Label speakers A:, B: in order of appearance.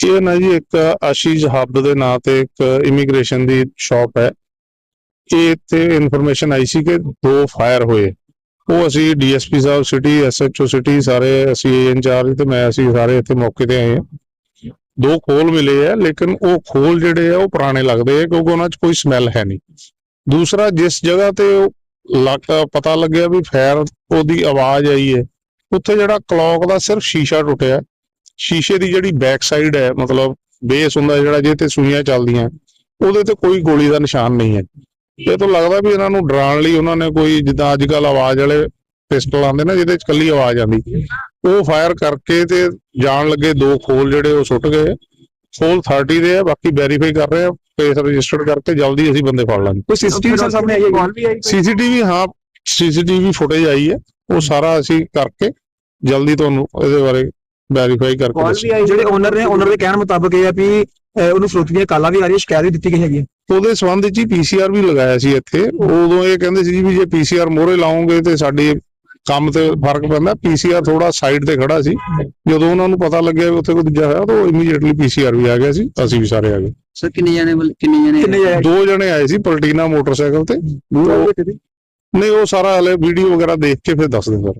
A: ਇਹ ਨਾ ਜੀ ਇੱਕ ਆਸ਼ੀਸ਼ ਹੱਬ ਦੇ ਨਾਂ ਤੇ ਇੱਕ ਇਮੀਗ੍ਰੇਸ਼ਨ ਦੀ ਸ਼ਾਪ ਹੈ। ਇਹ ਤੇ ਇਨਫੋਰਮੇਸ਼ਨ ਆਈ ਸੀ ਕਿ ਦੋ ਫਾਇਰ ਹੋਏ। ਉਹ ਅਸੀਂ ਡੀਐਸਪੀ ਸਾਹਿਬ ਸਿਟੀ ਐਸਐਚਓ ਸਿਟੀ ਸਾਰੇ ਅਸੀਂ ਇੰਚਾਰਜ ਤੇ ਮੈਂ ਅਸੀਂ ਸਾਰੇ ਇੱਥੇ ਮੌਕੇ ਤੇ ਆਏ ਹਾਂ। ਦੋ ਖੋਲ ਮਿਲੇ ਆ, ਲੇਕਿਨ ਉਹ ਖੋਲ ਜਿਹੜੇ ਆ ਉਹ ਪੁਰਾਣੇ ਲੱਗਦੇ ਆ ਕਿਉਂਕਿ ਉਹਨਾਂ 'ਚ ਕੋਈ ਸਮੈਲ ਹੈ ਨਹੀਂ। ਦੂਸਰਾ ਜਿਸ ਜਗ੍ਹਾ ਤੇ ਉਹ ਲੱਗ ਪਤਾ ਲੱਗਿਆ ਵੀ ਫਾਇਰ ਉਹਦੀ ਆਵਾਜ਼ ਆਈ ਹੈ, ਉੱਥੇ ਜਿਹੜਾ ਕਲੌਕ ਦਾ ਸਿਰਫ ਸ਼ੀਸ਼ਾ ਟੁੱਟਿਆ। ਸ਼ੀਸ਼ੇ ਦੀ ਜਿਹੜੀ ਬੈਕ ਸਾਈਡ ਹੈ ਮਤਲਬ ਬੇਸ ਹੁੰਦਾ ਜਿਹੜਾ ਜਿਹਦੇ ਤੇ ਸੂਈਆਂ ਚੱਲਦੀਆਂ ਉਹਦੇ ਤੇ ਕੋਈ ਗੋਲੀ ਦਾ ਨਿਸ਼ਾਨ ਨਹੀਂ ਹੈ। ਇਹ ਤੋਂ ਲੱਗਦਾ ਵੀ ਇਹਨਾਂ ਨੂੰ ਡਰਾਉਣ ਲਈ ਉਹਨਾਂ ਨੇ ਕੋਈ ਜਿੱਦਾਂ ਅੱਜ ਕੱਲ ਆਵਾਜ਼ ਵਾਲੇ ਪਿਸਟਲ ਆਉਂਦੇ ਨਾ ਜਿਹਦੇ ਚ ਕੱਲੀ ਆਵਾਜ਼ ਆਉਂਦੀ। ਉਹ ਫਾਇਰ ਕਰਕੇ ਤੇ ਜਾਣ ਲੱਗੇ ਦੋ ਖੋਲ ਜਿਹੜੇ ਉਹ ਸੁੱਟ ਗਏ। ਖੋਲ 30 ਦੇ ਆ ਬਾਕੀ ਵੈਰੀਫਾਈ ਕਰ ਰਹੇ ਆ ਕੇਸ ਰਜਿਸਟਰਡ ਕਰਕੇ ਜਲਦੀ ਅਸੀਂ ਬੰਦੇ ਫੜ ਲਾਂਗੇ।
B: ਕੋਈ ਸੀਸੀਟੀਵੀ ਸਾਹਮਣੇ ਆਈ ਹੈ
C: ਕਾਲ ਵੀ ਆਈ ਕੋਈ?
A: ਸੀਸੀਟੀਵੀ ਹਾਂ ਸੀਸੀਟੀਵੀ ਫੁਟੇਜ ਆਈ ਹੈ। ਉਹ ਸਾਰਾ ਅਸੀਂ ਕਰਕੇ ਜਲਦੀ ਤੁਹਾਨੂੰ ਇਹਦੇ ਬਾਰੇ ਵੈਰੀਫਾਈ ਕਰਕੇ
C: ਕਾਲ ਵੀ ਆਈ
B: ਜਿਹੜੇ ਓਨਰ ਨੇ ਓਨਰ ਦੇ ਕਹਿਣ ਮੁਤਾਬਕ ਇਹ ਆ ਵੀ ਅਹ, ਉਹਨੂੰ ਫਰੋਤੀ ਦੀਆਂ ਕਾਲਾਂ ਵੀ ਆ ਰਹੀਆਂ ਸ਼ਿਕਾਇਤ ਵੀ ਦਿੱਤੀ ਗਈ ਹੈਗੀ ਹੈ।
A: ਉਹਦੇ ਸੰਬੰਧ ਵਿੱਚ ਹੀ ਪੀਸੀਆਰ ਵੀ ਲਗਾਇਆ ਸੀ ਇੱਥੇ। ਉਦੋਂ ਇਹ ਕਹਿੰਦੇ ਸੀ ਵੀ ਜੇ ਪੀਸੀਆਰ ਮੋਹਰੇ ਲਾਉਂਗੇ ਤੇ ਸਾਡੀ ਕੰਮ ਤੇ ਫ਼ਰਕ ਪੈਂਦਾ। ਪੀਸੀਆਰ ਥੋੜਾ ਸਾਈਡ ਤੇ ਖੜਾ ਸੀ। ਜਦੋਂ ਉਹਨਾਂ ਨੂੰ ਪਤਾ ਲੱਗਿਆ ਵੀ ਉੱਥੇ ਕੋਈ ਦੂਜਾ ਹੋਇਆ ਤਾਂ ਉਹ ਇਮੀਡੀਏਟਲੀ ਪੀਸੀਆਰ ਵੀ ਆ ਗਿਆ ਸੀ। ਅਸੀਂ ਵੀ ਸਾਰੇ ਆ ਗਏ।
D: ਸਰ ਕਿੰਨੇ ਜਣੇ ਵੱਲ- ਕਿੰਨੇ ਜਣੇ
B: ਕਿੰਨੇ ਜਾਏ
A: ਦੋ ਜਣੇ ਆਏ ਸੀ ਪਲਟੀਨਾ ਮੋਟਰਸਾਈਕਲ ਤੇ। ਉਹ- ਨਹੀਂ ਉਹ ਸਾਰਾ ਹਲੇ ਵੀਡੀਓ ਵਗੈਰਾ ਦੇਖ ਕੇ ਫਿਰ ਦੱਸ ਦਿੰਦਾ